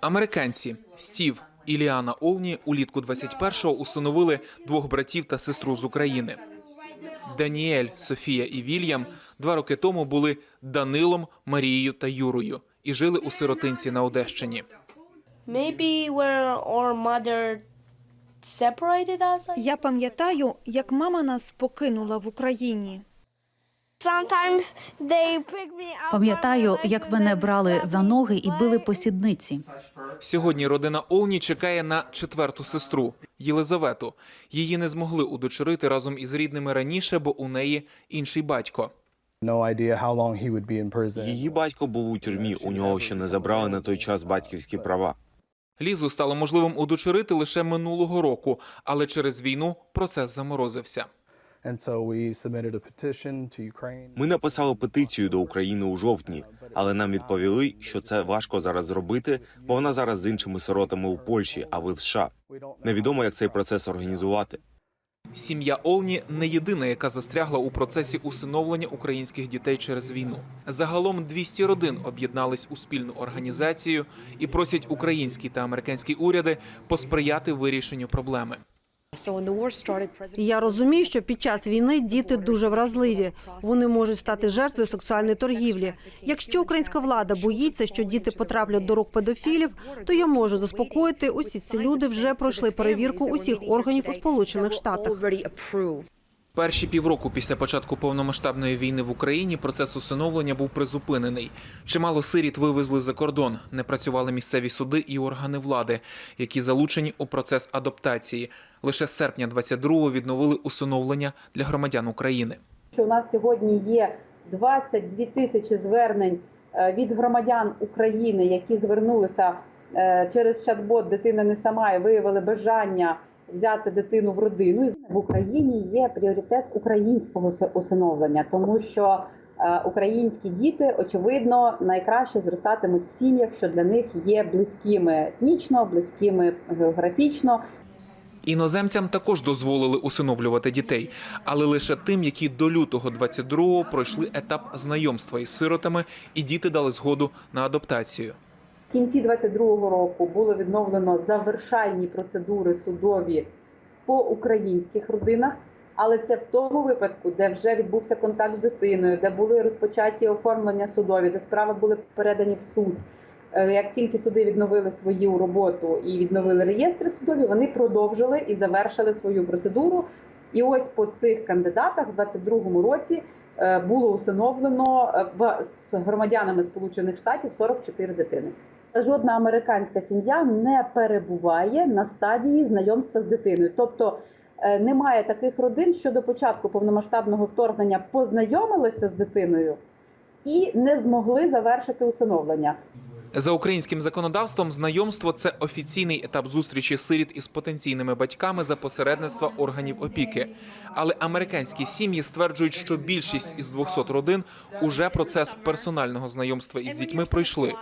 Американці Стів і Ліана Олні улітку 21-го усиновили двох братів та сестру з України. Даніель, Софія і Вільям два роки тому були Данилом, Марією та Юрою і жили у сиротинці на Одещині. Я пам'ятаю, як мама нас покинула в Україні. Пам'ятаю, як мене брали за ноги і били по сідниці. Сьогодні родина Олні чекає на четверту сестру Єлизавету. Її не змогли удочерити разом із рідними раніше, бо у неї інший батько. No idea how long he would be in prison. Її батько був у тюрмі. У нього ще не забрали на той час батьківські права. Лізу стало можливим удочерити лише минулого року, але через війну процес заморозився. And so we submitted a petition to Ukraine. Ми написали петицію до України у жовтні, але нам відповіли, що це важко зараз зробити, бо вона зараз з іншими сиротами у Польщі, а ви в США. Невідомо, як цей процес організувати. Сім'я Олні не єдина, яка застрягла у процесі усиновлення українських дітей через війну. Загалом 200 родин об'єднались у спільну організацію і просять українські та американські уряди посприяти вирішенню проблеми. Я розумію, що під час війни діти дуже вразливі. Вони можуть стати жертвою сексуальної торгівлі. Якщо українська влада боїться, що діти потраплять до рук педофілів, то я можу заспокоїти. Усі ці люди вже пройшли перевірку усіх органів у Сполучених Штатах. Перші півроку після початку повномасштабної війни в Україні процес усиновлення був призупинений. Чимало сиріт вивезли за кордон, не працювали місцеві суди і органи влади, які залучені у процес адаптації. Лише з серпня 22-го відновили усиновлення для громадян України. що у нас сьогодні є 22 тисячі звернень е, від громадян України, які звернулися е, через чат-бот дитина не сама і виявили бажання взяти дитину в родину. В Україні є пріоритет українського усиновлення, тому що е, українські діти очевидно найкраще зростатимуть в сім'ях, що для них є близькими етнічно, близькими географічно. Іноземцям також дозволили усиновлювати дітей, але лише тим, які до лютого 22-го пройшли етап знайомства із сиротами, і діти дали згоду на адаптацію. В кінці 22-го року було відновлено завершальні процедури судові по українських родинах, але це в тому випадку, де вже відбувся контакт з дитиною, де були розпочаті оформлення судові, де справи були передані в суд. Е, Як тільки суди відновили свою роботу і відновили реєстри судові, вони продовжили і завершили свою процедуру. І ось по цих кандидатах в 22-му році е, було усиновлено е, з громадянами Сполучених Штатів 44 дитини. Жодна американська сім'я не перебуває на стадії знайомства з дитиною, тобто е, немає таких родин, що до початку повномасштабного вторгнення познайомилися з дитиною і не змогли завершити усиновлення. За українським законодавством, знайомство це офіційний етап зустрічі сиріт із потенційними батьками за посередництва органів опіки. Але американські сім'ї стверджують, що більшість із 200 родин уже процес персонального знайомства із дітьми пройшли.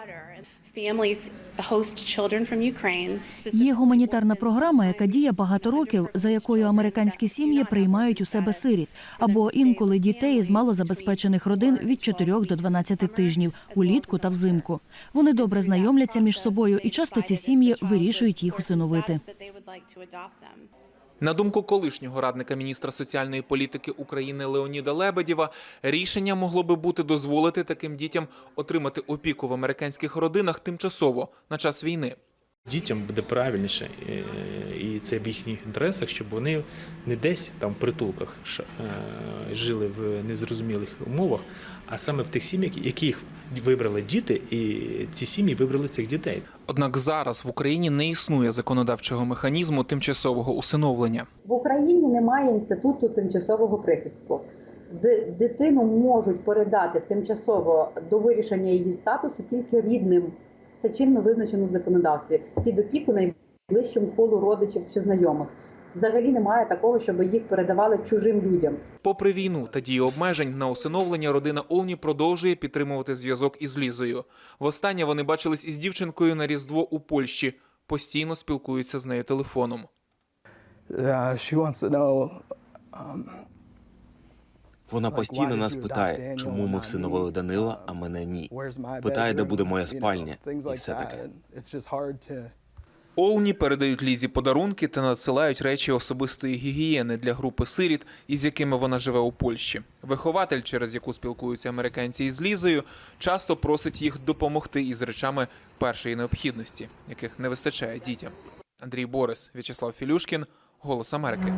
Є гуманітарна програма, яка діє багато років, за якою американські сім'ї приймають у себе сиріт або інколи дітей з малозабезпечених родин від 4 до 12 тижнів улітку та взимку. Вони добре знайомляться між собою, і часто ці сім'ї вирішують їх усиновити. На думку колишнього радника міністра соціальної політики України Леоніда Лебедєва, рішення могло би бути дозволити таким дітям отримати опіку в американських родинах тимчасово на час війни. Дітям буде правильніше, е, і це в їхніх інтересах, щоб вони не десь там в притулках е, жили в незрозумілих умовах, а саме в тих сім'ях, яких вибрали діти, і ці сім'ї вибрали цих дітей. Однак зараз в Україні не існує законодавчого механізму тимчасового усиновлення. В Україні немає інституту тимчасового прихистку. Д- Дитину можуть передати тимчасово до вирішення її статусу тільки рідним. Це чинно визначено в законодавстві під опіку найближчому колу родичів чи знайомих. Взагалі немає такого, щоб їх передавали чужим людям. Попри війну та дії обмежень на усиновлення, родина Олні продовжує підтримувати зв'язок із Лізою. Востаннє вони бачились із дівчинкою на Різдво у Польщі. Постійно спілкуються з нею телефоном. Know um, Вона постійно нас питає, чому ми всиновили Данила, а мене ні. Питає, де буде моя спальня, і все таке. Олні передають Лізі подарунки та надсилають речі особистої гігієни для групи сиріт, із якими вона живе у Польщі. Вихователь, через яку спілкуються американці із Лізою, часто просить їх допомогти із речами першої необхідності, яких не вистачає дітям. Андрій Борис, В'ячеслав Філюшкін, Голос Америки.